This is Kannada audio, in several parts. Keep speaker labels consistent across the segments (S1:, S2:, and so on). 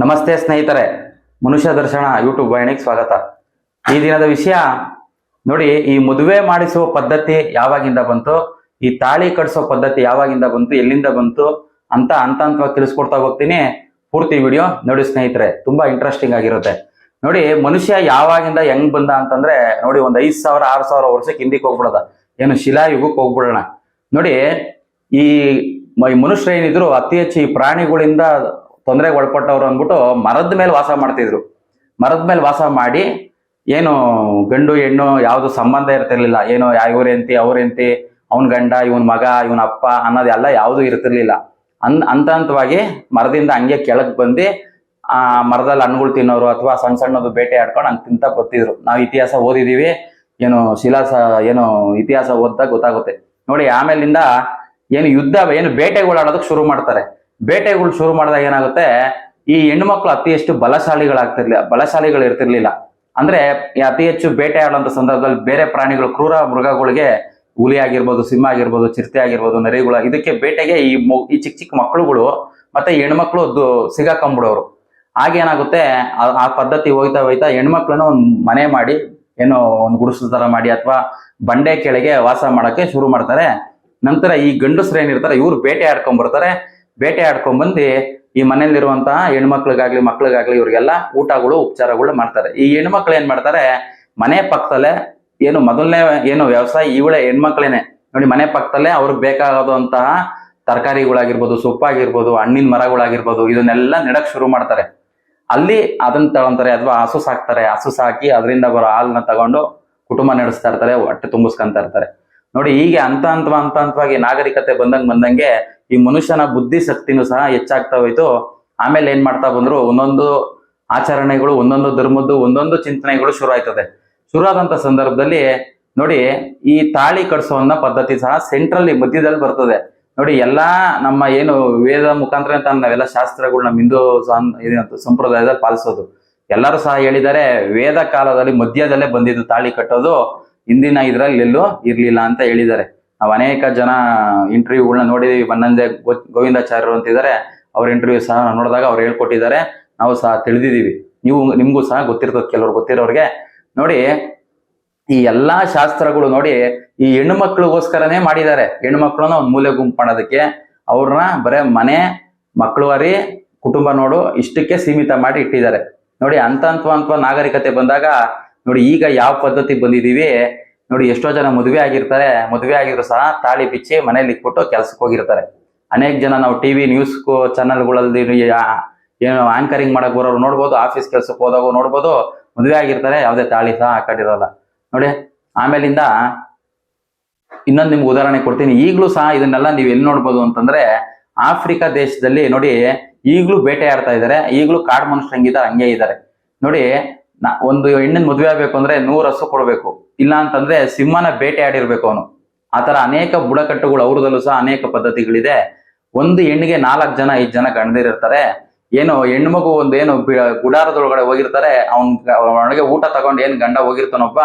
S1: ನಮಸ್ತೆ ಸ್ನೇಹಿತರೆ, ಮನುಷ್ಯ ದರ್ಶನ ಯೂಟ್ಯೂಬ್ ವಾಹಿನಿಗೆ ಸ್ವಾಗತ. ಈ ದಿನದ ವಿಷಯ, ನೋಡಿ, ಈ ಮದುವೆ ಮಾಡಿಸುವ ಪದ್ಧತಿ ಯಾವಾಗಿಂದ ಬಂತು, ಈ ತಾಳಿ ಕಟ್ಸೋ ಪದ್ಧತಿ ಯಾವಾಗಿಂದ ಬಂತು, ಎಲ್ಲಿಂದ ಬಂತು ಅಂತ ಹಂತವಾಗಿ ತಿಳಿಸ್ಕೊಡ್ತಾ ಹೋಗ್ತೀನಿ. ಪೂರ್ತಿ ವಿಡಿಯೋ ನೋಡಿ ಸ್ನೇಹಿತರೆ, ತುಂಬಾ ಇಂಟ್ರೆಸ್ಟಿಂಗ್ ಆಗಿರುತ್ತೆ. ನೋಡಿ, ಮನುಷ್ಯ ಯಾವಾಗಿಂದ ಹೆಂಗ್ ಬಂದ ಅಂತಂದ್ರೆ, ನೋಡಿ, ಒಂದ್ ಐದ್ ಸಾವಿರ, ಆರ್ ಸಾವಿರ ವರ್ಷಕ್ಕೆ ಹಿಂದಿಕ್ ಹೋಗ್ಬಿಡದ. ಏನು, ಶಿಲಾಯುಗಕ್ಕೆ ಹೋಗ್ಬಿಡೋಣ. ನೋಡಿ, ಈ ಮನುಷ್ಯ ಏನಿದ್ರು ಅತಿ ಹೆಚ್ಚು ಈ ಪ್ರಾಣಿಗಳಿಂದ ತೊಂದರೆಗೆ ಒಳಪಟ್ಟವ್ರು ಅಂದ್ಬಿಟ್ಟು ಮರದ ಮೇಲೆ ವಾಸ ಮಾಡ್ತಿದ್ರು. ಮರದ ಮೇಲೆ ವಾಸ ಮಾಡಿ ಏನು ಗಂಡು ಹೆಣ್ಣು ಯಾವುದು ಸಂಬಂಧ ಇರ್ತಿರ್ಲಿಲ್ಲ. ಏನು ಇವ್ರ ಎಂತಿ ಅವ್ರ ಎಂತಿ ಅವನ್ ಗಂಡ, ಇವನ್ ಮಗ, ಇವನ್ ಅಪ್ಪ ಅನ್ನೋದೆಲ್ಲ ಯಾವುದು ಇರ್ತಿರ್ಲಿಲ್ಲ. ಅನ್ ಹಂತ ಹಂತವಾಗಿ ಮರದಿಂದ ಹಂಗೆ ಕೆಳಗ್ ಬಂದು ಆ ಮರದಲ್ಲಿ ಹಣ್ಣುಗಳು ತಿನ್ನೋರು ಅಥವಾ ಸಣ್ಣ ಸಣ್ಣದು ಬೇಟೆ ಆಡ್ಕೊಂಡು ಹಂಗೆ ತಿಂತ ಬರ್ತಿದ್ರು. ನಾವು ಇತಿಹಾಸ ಓದಿದೀವಿ. ಏನು ಶಿಲಾಸ ಏನು ಇತಿಹಾಸ ಓದ್ದಾಗ ಗೊತ್ತಾಗುತ್ತೆ. ನೋಡಿ ಆಮೇಲಿಂದ ಏನು ಯುದ್ಧ, ಏನು ಬೇಟೆಗಳು ಆಡೋದಕ್ಕೆ ಶುರು ಮಾಡ್ತಾರೆ. ಬೇಟೆಗಳು ಶುರು ಮಾಡಿದಾಗ ಏನಾಗುತ್ತೆ? ಈ ಹೆಣ್ಮಕ್ಳು ಅತಿ ಹೆಚ್ಚು ಬಲಶಾಲಿಗಳಾಗ್ತಿರ್ಲಿಲ್ಲ ಬಲಶಾಲಿಗಳು ಇರ್ತಿರ್ಲಿಲ್ಲ ಅಂದ್ರೆ ಅತಿ ಹೆಚ್ಚು ಬೇಟೆ ಆಡುವಂತ ಸಂದರ್ಭದಲ್ಲಿ ಬೇರೆ ಪ್ರಾಣಿಗಳು, ಕ್ರೂರ ಮೃಗಗಳಿಗೆ ಹುಲಿ ಆಗಿರ್ಬೋದು, ಸಿಂಹ ಆಗಿರ್ಬೋದು, ಚಿರತೆ ಆಗಿರ್ಬೋದು, ನರಿಗಳು, ಇದಕ್ಕೆ ಬೇಟೆಗೆ ಈ ಈ ಚಿಕ್ಕ ಚಿಕ್ಕ ಮಕ್ಕಳುಗಳು ಮತ್ತೆ ಹೆಣ್ಮಕ್ಳು ಸಿಗಾಕೊಂಬಿಡೋರು. ಆಗೇನಾಗುತ್ತೆ ಆ- ಪದ್ಧತಿ ಹೋಯ್ತಾ ಹೋಯ್ತಾ ಹೆಣ್ಮಕ್ಳನ್ನ ಒಂದ್ ಮನೆ ಮಾಡಿ, ಏನೋ ಒಂದು ಗುಡಿಸಲು ತರ ಮಾಡಿ ಅಥವಾ ಬಂಡೆ ಕೆಳಗೆ ವಾಸ ಮಾಡಕ್ಕೆ ಶುರು ಮಾಡ್ತಾರೆ. ನಂತರ ಈ ಗಂಡಸ್ರು ಏನಿರ್ತಾರೆ ಇವ್ರು ಬೇಟೆ ಆಡ್ಕೊಂಡ್ ಬರ್ತಾರೆ ಬೇಟೆ ಆಡ್ಕೊಂಡ್ ಬಂದು ಈ ಮನೆಯಲ್ಲಿರುವಂತಹ ಹೆಣ್ಮಕ್ಳಿಗಾಗ್ಲಿ, ಮಕ್ಳಿಗಾಗ್ಲಿ ಇವ್ರಿಗೆಲ್ಲ ಊಟಗಳು, ಉಪಚಾರಗಳು ಮಾಡ್ತಾರೆ. ಈ ಹೆಣ್ಮಕ್ಳು ಏನ್ ಮಾಡ್ತಾರೆ? ಮನೆ ಪಕ್ಕದಲ್ಲೇ ಏನು ಮೊದಲನೇ ಏನು ವ್ಯವಸಾಯ ಇವಳೆ ಹೆಣ್ಮಕ್ಳೇನೆ. ನೋಡಿ, ಮನೆ ಪಕ್ಕದಲ್ಲೇ ಅವ್ರಿಗೆ ಬೇಕಾಗದಂತಹ ತರಕಾರಿಗಳಾಗಿರ್ಬೋದು, ಸೊಪ್ಪಾಗಿರ್ಬೋದು, ಹಣ್ಣಿನ ಮರಗಳಾಗಿರ್ಬೋದು, ಇದನ್ನೆಲ್ಲ ನೆಡಕ್ ಶುರು ಮಾಡ್ತಾರೆ. ಅಲ್ಲಿ ಅದನ್ನ ತಗೊಂತಾರೆ ಅಥವಾ ಹಸು ಸಾಕ್ತಾರೆ. ಹಸು ಸಾಕಿ ಅದರಿಂದ ಬರೋ ಹಾಲನ್ನ ತಗೊಂಡು ಕುಟುಂಬ ನಡೆಸ್ತಾ ಇರ್ತಾರೆ, ಹೊಟ್ಟೆ ತುಂಬಿಸ್ಕೊಂತ ಇರ್ತಾರೆ. ನೋಡಿ, ಹೀಗೆ ಹಂತ ಹಂತ ಹಂತ ಹಂತವಾಗಿ ನಾಗರಿಕತೆ ಬಂದಂಗೆ ಬಂದಂಗೆ ಈ ಮನುಷ್ಯನ ಬುದ್ಧಿ ಶಕ್ತಿನೂ ಸಹ ಹೆಚ್ಚಾಗ್ತಾ ಹೋಯ್ತು. ಆಮೇಲೆ ಏನ್ ಮಾಡ್ತಾ ಬಂದ್ರು, ಒಂದೊಂದು ಆಚರಣೆಗಳು, ಒಂದೊಂದು ಧರ್ಮದ್ದು, ಒಂದೊಂದು ಚಿಂತನೆಗಳು ಶುರು ಆಯ್ತದೆ. ಶುರು ಆದಂತ ಸಂದರ್ಭದಲ್ಲಿ ನೋಡಿ, ಈ ತಾಳಿ ಕಟ್ಸೋನ್ನ ಪದ್ಧತಿ ಸಹ ಸೆಂಟ್ರಲ್ಲಿ ಮಧ್ಯದಲ್ಲಿ ಬರ್ತದೆ. ನೋಡಿ, ಎಲ್ಲಾ ನಮ್ಮ ಏನು ವೇದ ಮುಖಾಂತರ ಅಂತ ನಾವೆಲ್ಲ ಶಾಸ್ತ್ರಗಳು ನಮ್ಮ ಹಿಂದೂ ಸಂಪ್ರದಾಯದ ಸಂಪ್ರದಾಯದಲ್ಲಿ ಪಾಲಿಸೋದು. ಎಲ್ಲರೂ ಸಹ ಹೇಳಿದ್ದಾರೆ, ವೇದ ಕಾಲದಲ್ಲಿ ಮಧ್ಯದಲ್ಲೇ ಬಂದಿದ್ದು ತಾಳಿ ಕಟ್ಟೋದು. ಇಂದಿನ ಇದ್ರಲ್ಲಿ ಎಲ್ಲೂ ಇರ್ಲಿಲ್ಲ ಅಂತ ಹೇಳಿದ್ದಾರೆ. ನಾವು ಅನೇಕ ಜನ ಇಂಟರ್ವ್ಯೂಗಳನ್ನ ನೋಡಿದೀವಿ. ಬನ್ನಂದೆ ಗೋವಿಂದಾಚಾರ್ಯರು ಅಂತಿದ್ದಾರೆ. ಅವ್ರ ಇಂಟರ್ವ್ಯೂ ಸಹ ನೋಡಿದಾಗ ಅವ್ರು ಹೇಳ್ಕೊಟ್ಟಿದ್ದಾರೆ. ನಾವು ಸಹ ತಿಳಿದಿದ್ದೀವಿ. ನೀವು, ನಿಮ್ಗೂ ಸಹ ಗೊತ್ತಿರ್ತದೆ ಕೆಲವ್ರು ಗೊತ್ತಿರೋರಿಗೆ. ನೋಡಿ, ಈ ಎಲ್ಲಾ ಶಾಸ್ತ್ರಗಳು ನೋಡಿ, ಈ ಹೆಣ್ಣು ಮಕ್ಳಿಗೋಸ್ಕರನೇ ಮಾಡಿದ್ದಾರೆ. ಹೆಣ್ಣು ಮಕ್ಕಳನ್ನ ಒಂದು ಮೂಲೆ ಗುಂಪು ಮಾಡೋದಕ್ಕೆ ಅವ್ರನ್ನ ಬರೇ ಮನೆ ಮಕ್ಕಳು ಅರಿ ಕುಟುಂಬ ನೋಡು ಇಷ್ಟಕ್ಕೆ ಸೀಮಿತ ಮಾಡಿ ಇಟ್ಟಿದ್ದಾರೆ. ನೋಡಿ ಅಂತ ಹಂತ ಹಂತ ನಾಗರಿಕತೆ ಬಂದಾಗ ನೋಡಿ, ಈಗ ಯಾವ ಪದ್ಧತಿ ಬಂದಿದೀವಿ? ನೋಡಿ, ಎಷ್ಟೋ ಜನ ಮದುವೆ ಆಗಿರ್ತಾರೆ, ಮದುವೆ ಆಗಿದ್ರು ಸಹ ತಾಳಿ ಬಿಚ್ಚಿ ಮನೇಲಿ ಇಟ್ಬಿಟ್ಟು ಕೆಲಸಕ್ಕೆ ಹೋಗಿರ್ತಾರೆ. ಅನೇಕ ಜನ ನಾವು ಟಿವಿ ನ್ಯೂಸ್ ಚಾನೆಲ್ಗಳಲ್ಲಿ ಏನು ಆಂಕರಿಂಗ್ ಮಾಡಕ್ ಬರೋರು ನೋಡ್ಬೋದು ಆಫೀಸ್ ಕೆಲ್ಸಕ್ಕೆ ಹೋದಾಗ ನೋಡ್ಬೋದು, ಮದುವೆ ಆಗಿರ್ತಾರೆ, ಯಾವುದೇ ತಾಳಿ ಸಹ ಹಾಕೊಂಡಿರಲ್ಲ. ನೋಡಿ, ಆಮೇಲಿಂದ ಇನ್ನೊಂದು ನಿಮ್ಗೆ ಉದಾಹರಣೆ ಕೊಡ್ತೀನಿ. ಈಗಲೂ ಸಹ ಇದನ್ನೆಲ್ಲ ನೀವು ಎಲ್ಲಿ ನೋಡ್ಬೋದು ಅಂತಂದ್ರೆ, ಆಫ್ರಿಕಾ ದೇಶದಲ್ಲಿ ನೋಡಿ, ಈಗಲೂ ಬೇಟೆ ಆಡ್ತಾ ಇದ್ದಾರೆ, ಈಗಲೂ ಕಾಡು ಮನುಷ್ಯ ಹಂಗಿದ್ದಾರೆ, ಹಂಗೆ ಇದ್ದಾರೆ. ನೋಡಿ ನಾ- ಒಂದು ಹೆಣ್ಣಿನ ಮದುವೆ ಆಗ್ಬೇಕು ಅಂದ್ರೆ ನೂರು ಹಸು ಕೊಡ್ಬೇಕು. ಇಲ್ಲ ಅಂತಂದ್ರೆ ಸಿಂಹನ ಬೇಟೆ ಆಡಿರ್ಬೇಕು ಅವನು. ಆತರ ಅನೇಕ ಬುಡಕಟ್ಟುಗಳು ಅವ್ರದಲ್ಲೂ ಸಹ ಅನೇಕ ಪದ್ಧತಿಗಳಿದೆ. ಒಂದು ಹೆಣ್ಣಿಗೆ ನಾಲ್ಕು ಜನ, ಐದು ಜನ ಗಂಡದಿರ್ತಾರೆ ಏನು ಹೆಣ್ಮಗು ಒಂದು ಏನು ಗುಡಾರದೊಳಗಡೆ ಹೋಗಿರ್ತಾರೆ. ಅವ್ನ್ ಒಳಗೆ ಊಟ ತಗೊಂಡು ಏನ್ ಗಂಡ ಹೋಗಿರ್ತಾನೊಬ್ಬ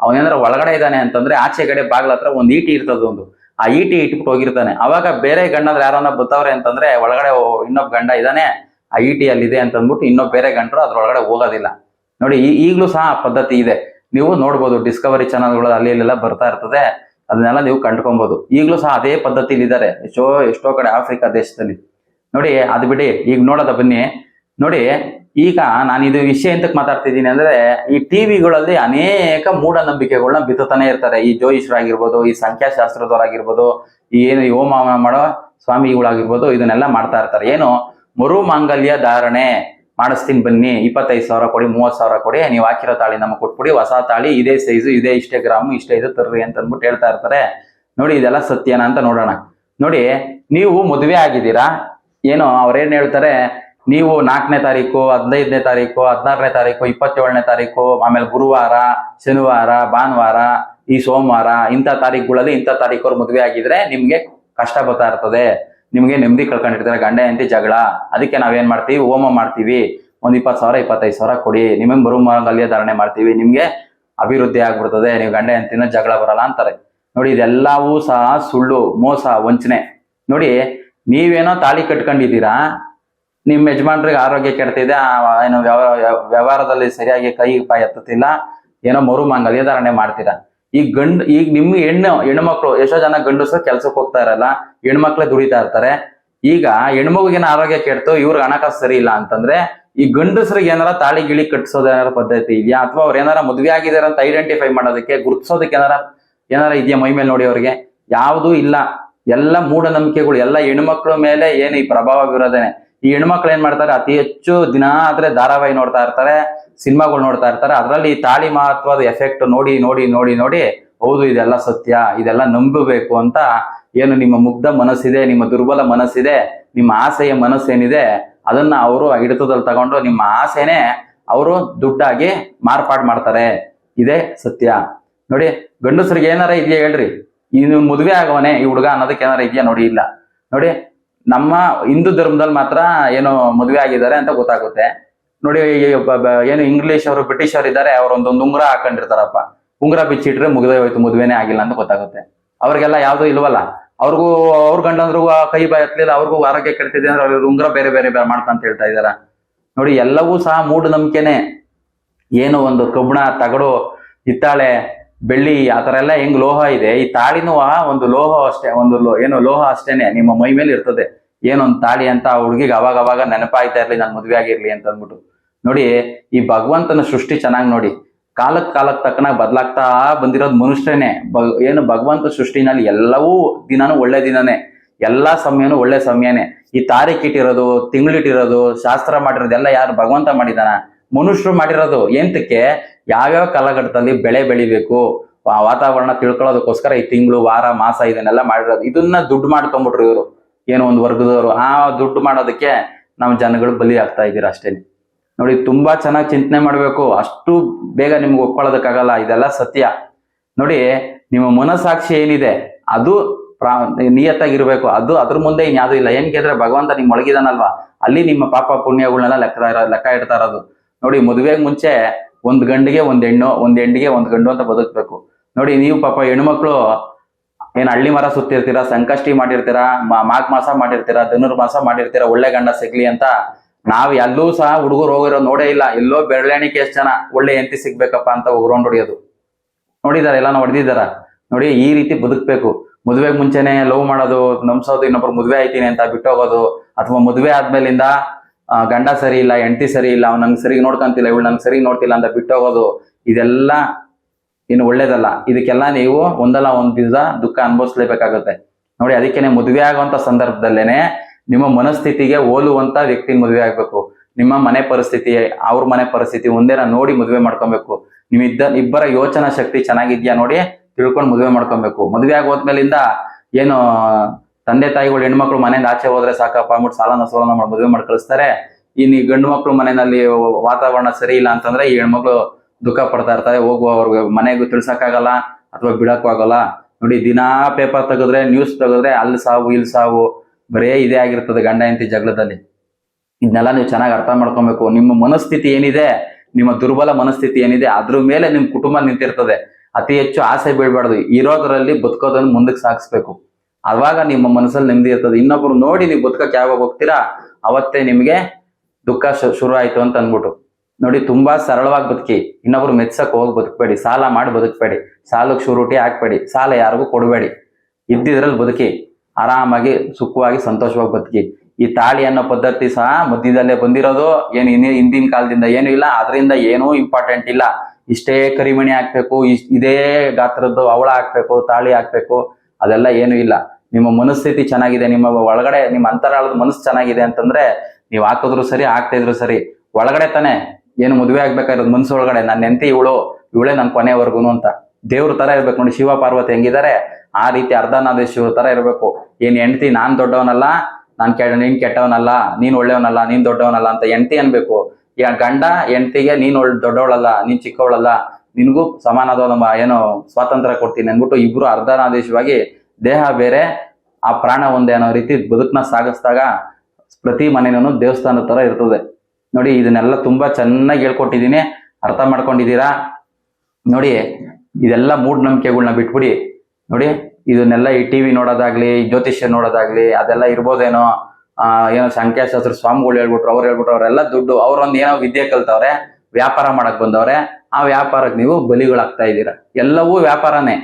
S1: ಅವನೇನಾದ್ರೆ ಒಳಗಡೆ ಇದ್ದಾನೆ ಅಂತಂದ್ರೆ ಆಚೆ ಕಡೆ ಬಾಗ್ಲ ಹತ್ರ ಒಂದು ಈಟಿ ಇರ್ತದ ಒಂದು. ಆ ಈಟಿ ಇಟ್ಬಿಟ್ಟು ಹೋಗಿರ್ತಾನೆ. ಅವಾಗ ಬೇರೆ ಗಂಡಂದ್ರೆ ಯಾರನ್ನ ಬತ್ತವ್ರೆ ಅಂತಂದ್ರೆ ಒಳಗಡೆ ಇನ್ನೊಬ್ಬ ಗಂಡ ಇದ್ದಾನೆ, ಆ ಈಟಿ ಅಲ್ಲಿದೆ ಅಂತ ಅಂದ್ಬಿಟ್ಟು ಇನ್ನೊಬ್ಬ ಬೇರೆ ಗಂಡರು ಅದ್ರೊಳಗಡೆ ಹೋಗೋದಿಲ್ಲ. ನೋಡಿ ಈಗಲೂ ಸಹ ಆ ಪದ್ಧತಿ ಇದೆ. ನೀವು ನೋಡ್ಬೋದು ಡಿಸ್ಕವರಿ ಚಾನಲ್ಗಳು ಅಲ್ಲಿ ಇಲ್ಲೆಲ್ಲ ಬರ್ತಾ ಇರ್ತದೆ. ಅದನ್ನೆಲ್ಲ ನೀವು ಕಂಡ್ಕೊಬಹುದು ಈಗಲೂ ಸಹ ಅದೇ ಪದ್ಧತಿಲಿ ಇದ್ದಾರೆ ಎಷ್ಟೋ ಎಷ್ಟೋ ಕಡೆ ಆಫ್ರಿಕಾ ದೇಶದಲ್ಲಿ. ನೋಡಿ, ಅದು ಬಿಡಿ. ಈಗ ನೋಡೋದ ಬನ್ನಿ. ನೋಡಿ, ಈಗ ನಾನು ಇದು ವಿಷಯ ಎಂತಕ್ಕೆ ಮಾತಾಡ್ತಿದ್ದೀನಿ ಅಂದ್ರೆ, ಈ ಟಿವಿಗಳಲ್ಲಿ ಅನೇಕ ಮೂಢನಂಬಿಕೆಗಳನ್ನ ಬಿತ್ತುತ್ತಾನೆ ಇರ್ತಾರೆ. ಈ ಜ್ಯೋತಿಷರಾಗಿರ್ಬೋದು ಈ ಸಂಖ್ಯಾಶಾಸ್ತ್ರದವರಾಗಿರ್ಬೋದು, ಈ ಏನು ಯೋಮ ಮಾಡೋ ಸ್ವಾಮಿಗಳಾಗಿರ್ಬೋದು, ಇದನ್ನೆಲ್ಲ ಮಾಡ್ತಾ ಇರ್ತಾರೆ. ಏನು? ಮರು ಮಾಂಗಲ್ಯ ಧಾರಣೆ. ಮಾಡಿಸ್ತೀನಿ ಬನ್ನಿ, ಇಪ್ಪತ್ತೈದು ಸಾವಿರ ಕೊಡಿ, ಮೂವತ್ತು ಸಾವಿರ ಕೊಡಿ, ನೀವು ಹಾಕಿರೋ ತಾಳಿ ನಮಗೆ ಕೊಟ್ಬಿಡಿ, ಹೊಸ ತಾಳಿ, ಇದೇ ಸೈಜು ಇದೇ ಇಷ್ಟೇ ಗ್ರಾಮು ಇಷ್ಟೇ ಇದು ತರ್ರಿ ಅಂತ ಅಂದ್ಬಿಟ್ಟು ಹೇಳ್ತಾ ಇರ್ತಾರೆ. ನೋಡಿ, ಇದೆಲ್ಲ ಸತ್ಯನಾ ಅಂತ ನೋಡೋಣ. ನೋಡಿ, ನೀವು ಮದುವೆ ಆಗಿದ್ದೀರಾ? ಏನು, ಅವ್ರೇನು ಹೇಳ್ತಾರೆ, ನೀವು ನಾಲ್ಕನೇ ತಾರೀಕು, ಹದಿನೈದನೇ ತಾರೀಕು, ಹದಿನಾರನೇ ತಾರೀಕು, ಇಪ್ಪತ್ತೇಳನೇ ತಾರೀಕು, ಆಮೇಲೆ ಗುರುವಾರ, ಶನಿವಾರ, ಭಾನುವಾರ, ಈ ಸೋಮವಾರ, ಇಂಥ ತಾರೀಕುಗಳಲ್ಲಿ ಇಂಥ ತಾರೀಕು ಮದುವೆ ಆಗಿದ್ರೆ ನಿಮಗೆ ಕಷ್ಟ ಬರ್ತಾ ಇರ್ತದೆ. ನಿಮ್ಗೆ ನೆಮ್ಮದಿ ಕಳ್ಕೊಂಡಿರ್ತಾರೆ, ಗಂಡ ಹೆಂಡತಿ ಜಗಳ. ಅದಕ್ಕೆ ನಾವೇನ್ ಮಾಡ್ತೀವಿ? ಹೋಮ ಮಾಡ್ತೀವಿ. ಒಂದ್ ಇಪ್ಪತ್ತು ಸಾವಿರ, ಇಪ್ಪತ್ತೈದು ಸಾವಿರ ಕೊಡಿ. ನಿಮಗೆ ಬರು ಧಾರಣೆ ಮಾಡ್ತೀವಿ. ನಿಮ್ಗೆ ಅಭಿವೃದ್ಧಿ ಆಗ್ಬಿಡ್ತದೆ. ನೀವು ಗಂಡ ಹೆಂಡತಿನ ಜಗಳ ಬರಲ್ಲ ಅಂತಾರೆ. ನೋಡಿ, ಇದೆಲ್ಲವೂ ಸಹ ಸುಳ್ಳು, ಮೋಸ, ವಂಚನೆ. ನೋಡಿ, ನೀವೇನೋ ತಾಳಿ ಕಟ್ಕೊಂಡಿದ್ದೀರಾ? ನಿಮ್ಮ ಯಜಮಾನ್ರಿಗೆ ಆರೋಗ್ಯ ಕೆಡ್ತಿದೆ. ಏನೋ ಏನು ವ್ಯವ- ವ್ಯವ- ವ್ಯವಹಾರದಲ್ಲಿ ಸರಿಯಾಗಿ ಕೈ ಪಾಯ ಎತ್ತುತ್ತಿಲ್ಲ. ಏನೋ ಮರು ಮಾಂಗಲ್ಯ ಧಾರಣೆ ಮಾಡ್ತೀರಾ? ಈಗ ಗಂಡು, ಈಗ ನಿಮ್ಗೆ ಹೆಣ್ಣು ಹೆಣ್ಣು ಮಕ್ಕಳು ಎಷ್ಟೋ ಜನ ಗಂಡಸರು ಕೆಲ್ಸಕ್ಕೆ ಹೋಗ್ತಾ ಇರಲ್ಲ. ಹೆಣ್ಮಕ್ಳೇ ದುಡಿತಾ ಇರ್ತಾರೆ. ಈಗ ಹೆಣ್ಮಗುಗಿನ ಆರೋಗ್ಯ ಕೆಡ್ತು, ಇವ್ರಿಗೆ ಹಣಕಾಸು ಸರಿ ಇಲ್ಲ ಅಂತಂದ್ರೆ ಈ ಗಂಡಸರಿಗೆ ಏನಾರ ತಾಳಿ ಗಿಳಿ ಕಟ್ಸೋದ ಏನಾರ ಪದ್ಧತಿ ಇದೆಯಾ? ಅಥವಾ ಅವ್ರು ಏನಾರ ಮದ್ವೆ ಆಗಿದಾರೆ ಅಂತ ಐಡೆಂಟಿಫೈ ಮಾಡೋದಕ್ಕೆ, ಗುರುತಿಸೋದಕ್ಕೆ ಏನಾರ ಏನಾರ ಇದೆಯಾ ಮೈ ಮೇಲೆ ನೋಡಿ ಅವ್ರಿಗೆ? ಯಾವುದೂ ಇಲ್ಲ. ಎಲ್ಲ ಮೂಢನಂಬಿಕೆಗಳು, ಎಲ್ಲ ಹೆಣ್ಮಕ್ಳ ಮೇಲೆ ಏನು ಈ ಪ್ರಭಾವ ಬೀರೋದೇನೆ. ಈ ಹೆಣ್ಮಕ್ಳು ಏನ್ ಮಾಡ್ತಾರೆ? ಅತಿ ಹೆಚ್ಚು ದಿನ ಆದ್ರೆ ಧಾರಾವಾಹಿ ನೋಡ್ತಾ ಇರ್ತಾರೆ, ಸಿನಿಮಾಗಳು ನೋಡ್ತಾ ಇರ್ತಾರೆ. ಅದರಲ್ಲಿ ಈ ತಾಳಿ ಮಹತ್ವದ ಎಫೆಕ್ಟ್ ನೋಡಿ ನೋಡಿ ನೋಡಿ ನೋಡಿ, ಹೌದು, ಇದೆಲ್ಲ ಸತ್ಯ, ಇದೆಲ್ಲ ನಂಬಬೇಕು ಅಂತ ಏನು ನಿಮ್ಮ ಮುಗ್ಧ ಮನಸ್ಸಿದೆ, ನಿಮ್ಮ ದುರ್ಬಲ ಮನಸ್ಸಿದೆ, ನಿಮ್ಮ ಆಸೆಯ ಮನಸ್ಸೇನಿದೆ, ಅದನ್ನ ಅವರು ಹಿಡಿತದಲ್ಲಿ ತಗೊಂಡು ನಿಮ್ಮ ಆಸೆನೆ ಅವರು ದುಡ್ಡಾಗಿ ಮಾರ್ಪಾಡು ಮಾಡ್ತಾರೆ. ಇದೇ ಸತ್ಯ. ನೋಡಿ, ಗಂಡಸರಿಗೆ ಏನಾರ ಇದೆಯಾ ಹೇಳ್ರಿ. ಇನ್ನು ಮದುವೆ ಆಗವನೆ ಈ ಹುಡುಗ ಅನ್ನೋದಕ್ಕೆ ಏನಾರ ಇದೆಯಾ ನೋಡಿ ಇಲ್ಲ. ನೋಡಿ, ನಮ್ಮ ಹಿಂದೂ ಧರ್ಮದಲ್ಲಿ ಮಾತ್ರ ಏನು ಮದುವೆ ಆಗಿದ್ದಾರೆ ಅಂತ ಗೊತ್ತಾಗುತ್ತೆ. ನೋಡಿ ಏನು ಇಂಗ್ಲಿಷ್ ಅವರು ಬ್ರಿಟಿಷ್ ಅವರು ಇದ್ದಾರೆ ಅವ್ರು ಒಂದೊಂದು ಉಂಗುರ ಹಾಕೊಂಡಿರ್ತಾರಪ್ಪ. ಉಂಗುರ ಬಿಚ್ಚಿಟ್ರೆ ಮುಗಿದೇ ಹೋಯ್ತು ಮದುವೆನೇ ಆಗಿಲ್ಲ ಅಂತ ಗೊತ್ತಾಗುತ್ತೆ. ಅವ್ರಿಗೆಲ್ಲ ಯಾವ್ದು ಇಲ್ವಲ್ಲ? ಅವ್ರಿಗೂ, ಅವ್ರ ಗಂಡಂದ್ರಿಗೂ ಕೈ ಬಾಯ್ ಹತ್ಲಿಲ್ಲ, ಅವ್ರಿಗೂ ಆರೋಗ್ಯ ಕೆಡ್ತಿದೆ ಅಂದ್ರೆ ಅವ್ರಿಗೆ ಉಂಗ್ರ ಬೇರೆ ಬೇರೆ ಬೇರೆ ಮಾಡ್ಕೊಂತ ಹೇಳ್ತಾ ಇದಾರ. ನೋಡಿ, ಎಲ್ಲವೂ ಸಹ ಮೂಢನಂಬಿಕೆನೆ. ಏನು ಒಂದು ಕಬ್ಣ ತಗಡು, ಹಿತ್ತಾಳೆ, ಬೆಳ್ಳಿ, ಆ ಥರ ಎಲ್ಲ ಹೆಂಗ್ ಲೋಹ ಇದೆ. ಈ ತಾಳಿನೂ ಒಂದು ಲೋಹ ಅಷ್ಟೇ, ಒಂದು ಏನು ಲೋಹ ಅಷ್ಟೇನೆ, ನಿಮ್ಮ ಮೈ ಮೇಲೆ ಇರ್ತದೆ. ಏನೊಂದು ತಾಳಿ ಅಂತ ಆ ಹುಡುಗಿಗೆ ಅವಾಗ ಅವಾಗ ನೆನಪಾಯ್ತಾ ಇರ್ಲಿ, ನಾನು ಮದುವೆ ಆಗಿರ್ಲಿ ಅಂತ ಅಂದ್ಬಿಟ್ಟು ನೋಡಿ, ಈ ಭಗವಂತನ ಸೃಷ್ಟಿ ಚೆನ್ನಾಗಿ ನೋಡಿ. ಕಾಲಕ್ ಕಾಲಕ್ ತಕ್ಕನಾಗ ಬದಲಾಗ್ತಾ ಬಂದಿರೋದು ಮನುಷ್ಯನೇ. ಏನು ಭಗವಂತ ಸೃಷ್ಟಿನಲ್ಲಿ ಎಲ್ಲವೂ ದಿನಾನು ಒಳ್ಳೆ ದಿನನೇ. ಎಲ್ಲಾ ಸಮಯನೂ ಒಳ್ಳೆ ಸಮಯನೇ. ಈ ತಾರೀಖ್ ಇಟ್ಟಿರೋದು ತಿಂಗಳಿಟ್ಟಿರೋದು ಶಾಸ್ತ್ರ ಮಾಡಿರೋದು ಎಲ್ಲ ಯಾರು ಭಗವಂತ ಮಾಡಿದಾನ ಮನುಷ್ಯರು ಮಾಡಿರೋದು. ಎಂತಕ್ಕೆ? ಯಾವ್ಯಾವ ಕಾಲಘಟ್ಟದಲ್ಲಿ ಬೆಳೆ ಬೆಳಿಬೇಕು? ವಾತಾವರಣ ತಿಳ್ಕೊಳ್ಳೋದಕ್ಕೋಸ್ಕರ ಈ ತಿಂಗಳು, ವಾರ, ಮಾಸ ಇದನ್ನೆಲ್ಲ ಮಾಡಿರೋದು. ಇದನ್ನ ದುಡ್ಡು ಮಾಡ್ಕೊಂಡ್ಬಿಟ್ರು ಇವರು. ಏನೋ ಒಂದು ವರ್ಗದವರು. ಆ ದುಡ್ಡು ಮಾಡೋದಕ್ಕೆ ನಮ್ಮ ಜನಗಳು ಬಲಿ ಆಗ್ತಾ ಇದ್ದೀರಾ ಅಷ್ಟೇನೆ. ನೋಡಿ, ತುಂಬಾ ಚೆನ್ನಾಗಿ ಚಿಂತನೆ ಮಾಡಬೇಕು. ಅಷ್ಟು ಬೇಗ ನಿಮ್ಗೆ ಒಪ್ಕೊಳ್ಳೋದಕ್ಕಾಗಲ್ಲ. ಇದೆಲ್ಲ ಸತ್ಯ. ನೋಡಿ, ನಿಮ್ಮ ಮನಸ್ಸಾಕ್ಷಿ ಏನಿದೆ, ಅದು ಪ್ರಾ, ನಿಯತ್ತಾಗಿರ್ಬೇಕು. ಅದು ಅದ್ರ ಮುಂದೆ ಇನ್ಯಾವುದೂ ಇಲ್ಲ. ಏನ್ ಕೇಳಿದ್ರೆ, ಭಗವಂತ ನಿಮ್ ಒಳಗಿದಾನಲ್ವಾ ಅಲ್ಲಿ ನಿಮ್ಮ ಪಾಪ ಪುಣ್ಯಗಳನ್ನೆಲ್ಲ ಲೆಕ್ಕ ಲೆಕ್ಕ ಇಡ್ತಾ ಇರೋದು. ನೋಡಿ, ಮದುವೆಗೆ ಮುಂಚೆ ಒಂದ್ ಗಂಡಿಗೆ ಒಂದ್ ಹೆಣ್ಣು, ಒಂದ್ ಹೆಣ್ಣಿಗೆ ಒಂದ್ ಗಂಡು ಅಂತ ಬದುಕ್ಬೇಕು. ನೋಡಿ, ನೀವು ಪಾಪ ಹೆಣ್ಮಕ್ಳು, ಏನ್ ಹಳ್ಳಿ ಮರ ಸುತ್ತಿರ್ತೀರಾ, ಸಂಕಷ್ಟಿ ಮಾಡಿರ್ತೀರಾ ಮಾಘ ಮಾಸ ಮಾಡಿರ್ತೀರಾ ಧನುರ್ಮಾಸ ಮಾಡಿರ್ತೀರಾ, ಒಳ್ಳೆ ಗಂಡ ಸಿಗ್ಲಿ ಅಂತ ನಾವ್ ಎಲ್ಲೂ ಸಹ ಹುಡುಗರು ಹೋಗಿರೋ ನೋಡೇ ಇಲ್ಲ. ಎಲ್ಲೋ ಬೆರಳೆಣಿಕೆ ಎಷ್ಟು ಜನ ಒಳ್ಳೆ ಎಂತಿ ಸಿಗ್ಬೇಕಪ್ಪ ಅಂತ ಉಗ್ರೊಂಡ್ ಹೊಡಿಯೋದು ನೋಡಿದಾರ ಎಲ್ಲ ಹೊಡೆದಿದ್ದಾರ? ನೋಡಿ, ಈ ರೀತಿ ಬದುಕ್ಬೇಕು. ಮದುವೆಗೆ ಮುಂಚೆನೆ ಲವ್ ಮಾಡೋದು, ನಂಬ್ಸೋದು ಇನ್ನೊಬ್ರು ಮದುವೆ ಆಯ್ತೀನಿ ಅಂತ ಬಿಟ್ಟೋಗೋದು, ಅಥವಾ ಮದುವೆ ಆದ್ಮೇಲಿಂದ ಗಂಡ ಸರಿ ಇಲ್ಲ, ಹೆಂಡತಿ ಸರಿ ಇಲ್ಲ, ಅವ್ನು ನಂಗೆ ಸರಿ ನೋಡ್ಕೊಂತಿಲ್ಲ, ಇವಳು ನಂಗೆ ಸರಿ ನೋಡ್ತಿಲ್ಲ ಅಂತ ಬಿಟ್ಟೋಗೋದು, ಇದೆಲ್ಲ ಇನ್ನು ಒಳ್ಳೇದಲ್ಲ. ಇದಕ್ಕೆಲ್ಲ ನೀವು ಒಂದಲ್ಲ ಒಂದ್ ದಿವಸ ದುಃಖ ಅನುಭವಿಸ್ಲೇಬೇಕಾಗುತ್ತೆ. ನೋಡಿ, ಅದಕ್ಕೇನೆ ಮದುವೆ ಆಗುವಂತ ಸಂದರ್ಭದಲ್ಲೇನೆ ನಿಮ್ಮ ಮನಸ್ಥಿತಿಗೆ ಹೋಲುವಂತ ವ್ಯಕ್ತಿ ಮದುವೆ ಆಗ್ಬೇಕು. ನಿಮ್ಮ ಮನೆ ಪರಿಸ್ಥಿತಿ ಅವ್ರ ಮನೆ ಪರಿಸ್ಥಿತಿ ಒಂದೇನ ನೋಡಿ ಮದುವೆ ಮಾಡ್ಕೊಬೇಕು. ನಿಮ್ ಇದ್ದ, ಇಬ್ಬರ ಯೋಚನಾ ಶಕ್ತಿ ಚೆನ್ನಾಗಿದ್ಯಾ ನೋಡಿ ತಿಳ್ಕೊಂಡು ಮದುವೆ ಮಾಡ್ಕೊಬೇಕು. ಮದುವೆ ಆಗೋದ್ಮೇಲಿಂದ ಏನು, ತಂದೆ ತಾಯಿಗಳು ಹೆಣ್ಮಕ್ಳು ಮನೆಯಿಂದ ಆಚೆ ಹೋದ್ರೆ ಸಾಕಪ್ಪ ಅಂದ್ಬಿಟ್ಟು ಸಾಲನ ಸೋಲನ ಮಾಡಿ, ಮದುವೆ ಮಾಡಿ ಕಳಿಸ್ತಾರೆ. ಇನ್ನು ಈ ಗಂಡು ಮಕ್ಳು ಮನೆಯಲ್ಲಿ ವಾತಾವರಣ ಸರಿ ಇಲ್ಲ ಅಂತಂದ್ರೆ ಈ ಹೆಣ್ಮಕ್ಳು ದುಃಖ ಪಡ್ತಾ ಇರ್ತಾರೆ. ಹೋಗುವ ಅವ್ರಿಗೆ ಮನೆಗೂ ತಿಳ್ಸಕ್ಕಾಗಲ್ಲ ಅಥವಾ ಬಿಡಕ್ಕೂ ಆಗಲ್ಲ. ನೋಡಿ ದಿನಾ ಪೇಪರ್ ತೆಗೆದ್ರೆ ನ್ಯೂಸ್ ತೆಗೆದ್ರೆ ಅಲ್ಲಿ ಸಾವು, ಇಲ್ಲಿ ಸಾವು. ಬರೇ ಇದೇ ಆಗಿರ್ತದೆ ಗಂಡ ಹೆಂಡತಿ ಜಗಳದಲ್ಲಿ. ಇದನ್ನೆಲ್ಲ ನೀವು ಚೆನ್ನಾಗಿ ಅರ್ಥ ಮಾಡ್ಕೊಬೇಕು. ನಿಮ್ಮ ಮನಸ್ಥಿತಿ ಏನಿದೆ, ನಿಮ್ಮ ದುರ್ಬಲ ಮನಸ್ಥಿತಿ ಏನಿದೆ, ಅದ್ರ ಮೇಲೆ ನಿಮ್ಮ ಕುಟುಂಬ ನಿಂತಿರ್ತದೆ. ಅತಿ ಹೆಚ್ಚು ಆಸೆ ಬೀಳ್ಬಾರ್ದು. ಇರೋದ್ರಲ್ಲಿ ಬದುಕೋದನ್ನು ಮುಂದಕ್ಕೆ ಸಾಗಿಸ್ಬೇಕು. ಅವಾಗ ನಿಮ್ಮ ಮನಸ್ಸಲ್ಲಿ ನೆಮ್ಮದಿ ಇರ್ತದೆ. ಇನ್ನೊಬ್ರು ನೋಡಿ ನೀವು ಬದುಕಕ್ಕೆ ಯಾವಾಗ ಹೋಗ್ತೀರಾ, ಅವತ್ತೇ ನಿಮಗೆ ದುಃಖ ಶುರು ಆಯ್ತು ಅಂತ ಅಂದ್ಬಿಟ್ಟು. ನೋಡಿ, ತುಂಬಾ ಸರಳವಾಗಿ ಬದುಕಿ. ಇನ್ನೊಬ್ರು ಮೆಚ್ಚಕ್ ಹೋಗಿ ಬದುಕಬೇಡಿ. ಸಾಲ ಮಾಡಿ ಬದುಕಬೇಡಿ. ಸಾಲಕ್ಕೆ ಶುರುಟಿ ಹಾಕ್ಬೇಡಿ. ಸಾಲ ಯಾರಿಗೂ ಕೊಡಬೇಡಿ. ಇದ್ದಿದ್ರಲ್ಲಿ ಬದುಕಿ. ಆರಾಮಾಗಿ, ಸುಖವಾಗಿ, ಸಂತೋಷವಾಗಿ ಬದುಕಿ. ಈ ತಾಳಿ ಅನ್ನೋ ಪದ್ಧತಿ ಸಹ ಮಧ್ಯದಲ್ಲೇ ಬಂದಿರೋದು. ಏನು ಹಿಂದಿನ ಕಾಲದಿಂದ ಏನು ಇಲ್ಲ ಅದರಿಂದ ಏನೂ ಇಂಪಾರ್ಟೆಂಟ್ ಇಲ್ಲ. ಇಷ್ಟೇ ಕರಿಮಣಿ ಹಾಕ್ಬೇಕು ಇದೇ ಗಾತ್ರದ್ದು ಅವಳ ಹಾಕ್ಬೇಕು, ತಾಳಿ ಹಾಕ್ಬೇಕು, ಅದೆಲ್ಲ ಏನು ಇಲ್ಲ. ನಿಮ್ಮ ಮನಸ್ಥಿತಿ ಚೆನ್ನಾಗಿದೆ, ನಿಮ್ಮ ಒಳಗಡೆ, ನಿಮ್ಮ ಅಂತರಾಳದ ಮನಸ್ಸು ಚೆನ್ನಾಗಿದೆ ಅಂತಂದ್ರೆ ನೀವು ಹಾಕಿದ್ರು ಸರಿ, ಹಾಕ್ತಾ ಇದ್ರು ಸರಿ. ಒಳಗಡೆ ತಾನೆ, ಏನು ಮದುವೆ ಆಗ್ಬೇಕಾಗಿರೋದು ಮನಸ್ಸು ಒಳಗಡೆ. ನನ್ನ ನೆಂತಿ ಇವಳು, ಇವಳೇ ನನ್ನ ಕೊನೆವರೆಗೂ ಅಂತ. ದೇವ್ರ ತರ ಇರ್ಬೇಕು ನೋಡಿ, ಶಿವ ಪಾರ್ವತಿ ಹೆಂಗಿದ್ದಾರೆ ಆ ರೀತಿ ಅರ್ಧನಾದೇಶ್ವರ ತರ ಇರ್ಬೇಕು. ಏನ್ ಹೆಂಡತಿ, ನಾನ್ ದೊಡ್ಡವನಲ್ಲ, ನಾನ್ ಕೆಡ ನೀನ್ ಕೆಟ್ಟವನಲ್ಲ, ನೀನ್ ಒಳ್ಳೆಯವನಲ್ಲ, ನೀನ್ ದೊಡ್ಡವನಲ್ಲ ಅಂತ ಹೆಂಡತಿ ಅನ್ಬೇಕು. ಈಗ ಗಂಡ ಹೆಂಡತಿಗೆ, ನೀನ್ ಒಳ್, ದೊಡ್ಡವಳಲ್ಲ, ನೀನ್ ಚಿಕ್ಕವಳಲ್ಲ, ನಿನ್ಗೂ ಸಮಾನದ ಒಂದು ಏನು ಸ್ವಾತಂತ್ರ್ಯ ಕೊಡ್ತೀನಿ ಅಂದ್ಬಿಟ್ಟು ಇಬ್ರು ಅರ್ಧನಾದೇಶವಾಗಿ ದೇಹ ಬೇರೆ, ಆ ಪ್ರಾಣ ಒಂದೇ ಅನ್ನೋ ರೀತಿ ಬದುಕನ್ನ ಸಾಗಿಸಿದಾಗ ಪ್ರತಿ ಮನೇನೂ ದೇವಸ್ಥಾನದ ತರ ಇರ್ತದೆ. ನೋಡಿ, ಇದನ್ನೆಲ್ಲ ತುಂಬಾ ಚೆನ್ನಾಗಿ ಹೇಳ್ಕೊಟ್ಟಿದ್ದೀನಿ. ಅರ್ಥ ಮಾಡ್ಕೊಂಡಿದ್ದೀರಾ? ನೋಡಿ ಇದೆಲ್ಲ ಮೂಢನಂಬಿಕೆಗಳನ್ನ ಬಿಟ್ಬಿಡಿ. ನೋಡಿ, ಇದನ್ನೆಲ್ಲ ಈ ಟಿವಿ ನೋಡೋದಾಗ್ಲಿ ಜ್ಯೋತಿಷ್ಯ ನೋಡೋದಾಗ್ಲಿ, ಅದೆಲ್ಲ ಇರ್ಬೋದೇನೋ ಏನೋ ಸಂಖ್ಯಾಶಾಸ್ತ್ರ ಸ್ವಾಮಿಗಳು ಹೇಳ್ಬಿಟ್ರು, ಅವ್ರು ಹೇಳ್ಬಿಟ್ರು, ಅವರೆಲ್ಲ ದುಡ್ಡು, ಅವ್ರೊಂದು ಏನೋ ವಿದ್ಯೆ ಕಲ್ತವ್ರೆ, ವ್ಯಾಪಾರ ಮಾಡಕ್ ಬಂದವ್ರೆ, ಆ ವ್ಯಾಪಾರಕ್ಕೆ ನೀವು ಬಲಿಗಳಾಗ್ತಾ ಇದ್ದೀರಾ. ಎಲ್ಲವೂ ವ್ಯಾಪಾರನೇ.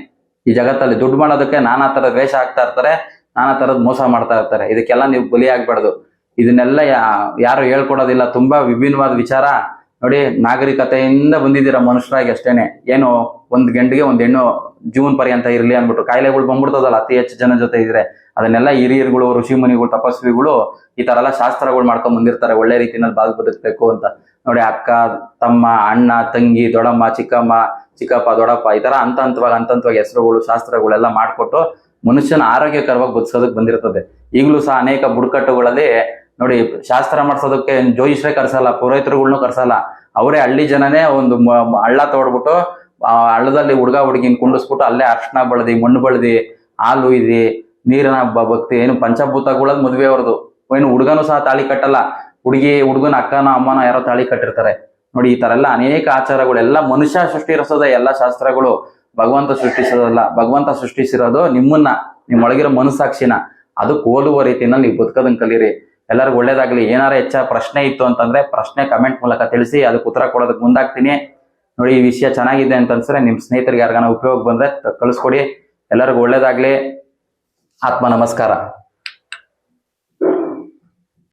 S1: ಈ ಜಗತ್ತಲ್ಲಿ ದುಡ್ಡು ಮಾಡೋದಕ್ಕೆ ನಾನಾ ತರದ ವೇಷ ಆಗ್ತಾ ಇರ್ತಾರೆ, ನಾನಾ ತರದ್ ಮೋಸ ಮಾಡ್ತಾ ಇರ್ತಾರೆ. ಇದಕ್ಕೆಲ್ಲ ನೀವು ಬಲಿ ಆಗ್ಬಾರ್ದು ಇದನ್ನೆಲ್ಲ ಯಾರು ಹೇಳ್ಕೊಡೋದಿಲ್ಲ, ತುಂಬಾ ವಿಭಿನ್ನವಾದ ವಿಚಾರ. ನೋಡಿ, ನಾಗರಿಕತೆಯಿಂದ ಬಂದಿದ್ದೀರಾ ಮನುಷ್ಯರಾಗಿ ಅಷ್ಟೇನೆ. ಏನು ಒಂದು ಗಂಟೆಗೆ ಒಂದ್ ಹೆಣ್ಣು ಜೀವನ ಪರ್ಯಂತ ಇರ್ಲಿ ಅಂದ್ಬಿಟ್ಟು ಕಾಯಿಲೆಗಳು ಬಂದ್ಬಿಡ್ತದಲ್ಲ, ಅತಿ ಹೆಚ್ಚು ಜನ ಜೊತೆ ಇದ್ರೆ. ಅದನ್ನೆಲ್ಲ ಹಿರಿಯರುಗಳು, ಋಷಿಮುನಿಗಳು, ತಪಸ್ವಿಗಳು ಈ ತರ ಎಲ್ಲ ಶಾಸ್ತ್ರಗಳು ಮಾಡ್ಕೊಂಡ್ ಬಂದಿರ್ತಾರೆ. ಒಳ್ಳೆ ರೀತಿನಲ್ಲಿ ಬಾಗಿ ಬದುಕಬೇಕು ಅಂತ. ನೋಡಿ, ಅಕ್ಕ, ತಮ್ಮ, ಅಣ್ಣ, ತಂಗಿ ದೊಡಮ್ಮ ಚಿಕ್ಕಮ್ಮ, ಚಿಕ್ಕಪ್ಪ ದೊಡಪ್ಪ ಈ ತರ ಹಂತ ಹಂತವಾಗಿ ಹಂತ ಹಂತವಾಗಿ ಹೆಸರುಗಳು, ಶಾಸ್ತ್ರಗಳೆಲ್ಲ ಮಾಡ್ಕೊಟ್ಟು ಮನುಷ್ಯನ ಆರೋಗ್ಯಕರವಾಗಿ ಬದುಕೋದಕ್ಕೆ ಬಂದಿರ್ತದೆ. ಈಗಲೂ ಸಹ ಅನೇಕ ಬುಡಕಟ್ಟುಗಳಲ್ಲಿ ನೋಡಿ, ಶಾಸ್ತ್ರ ಮಾಡ್ಸೋದಕ್ಕೆ ಜೋಯಿಸ್ರೆ ಕರ್ಸಲ್ಲ, ಪುರೋಹಿತರುಗಳ್ನು ಕರ್ಸಲ್ಲ. ಅವರೇ ಹಳ್ಳಿ ಜನನೇ ಒಂದು ಹಳ್ಳ ತೋಡ್ಬಿಟ್ಟು, ಆ, ಹಳ್ಳದಲ್ಲಿ ಹುಡುಗ ಹುಡುಗಿನ ಕುಂಡಿಸ್ಬಿಟ್ಟು ಅಲ್ಲೇ ಅರ್ಶನ ಬಳದಿ, ಮಣ್ಣು ಬಳದಿ, ಹಾಲು ಇದಿ, ನೀರಿನ ಭಕ್ತಿ, ಏನು ಪಂಚಭೂತಗಳದ್ ಮದ್ವೆ ಅವ್ರದ್ದು ಏನು ಹುಡುಗನೂ ಸಹ ತಾಳಿ ಕಟ್ಟಲ್ಲ. ಹುಡುಗಿ, ಹುಡುಗನ ಅಕ್ಕನ, ಅಮ್ಮನ ಯಾರೋ ತಾಳಿ ಕಟ್ಟಿರ್ತಾರೆ. ನೋಡಿ, ಈ ತರ ಎಲ್ಲ ಅನೇಕ ಆಚಾರಗಳೆಲ್ಲ ಮನುಷ್ಯ ಸೃಷ್ಟಿಸಿರೋದ ಎಲ್ಲ ಶಾಸ್ತ್ರಗಳು. ಭಗವಂತ ಸೃಷ್ಟಿಸೋದಲ್ಲ, ಭಗವಂತ ಸೃಷ್ಟಿಸಿರೋದು ನಿಮ್ಮನ್ನ, ನಿಮ್ಮೊಳಗಿರೋ ಮನಸ್ಸಾಕ್ಷಿನ. ಅದು ರೀತಿಯಲ್ಲಿ ನೀವು ಬದುಕೋದನ್ನ ಕಲೀರಿ. ಎಲ್ಲರಿಗೂ ಒಳ್ಳೇದಾಗ್ಲಿ. ಏನಾರ ಹೆಚ್ಚ ಪ್ರಶ್ನೆ ಇತ್ತು ಅಂತಂದ್ರೆ ಪ್ರಶ್ನೆ ಕಮೆಂಟ್ ಮೂಲಕ ತಿಳಿಸಿ, ಅದಕ್ಕೆ ಉತ್ತರ ಕೊಡೋದಕ್ಕೆ ಮುಂದಾಗ್ತೀನಿ. ನೋಡಿ, ಈ ವಿಷಯ ಚೆನ್ನಾಗಿದೆ ಅಂತ ಅನ್ಸಿದ್ರೆ ನಿಮ್ ಸ್ನೇಹಿತರಿಗೆ ಯಾರಿಗಾನ ಉಪಯೋಗ ಬಂದ್ರೆ ಕಳಿಸ್ಕೊಡಿ. ಎಲ್ಲರಿಗೂ ಒಳ್ಳೇದಾಗ್ಲಿ. ಆತ್ಮ ನಮಸ್ಕಾರ.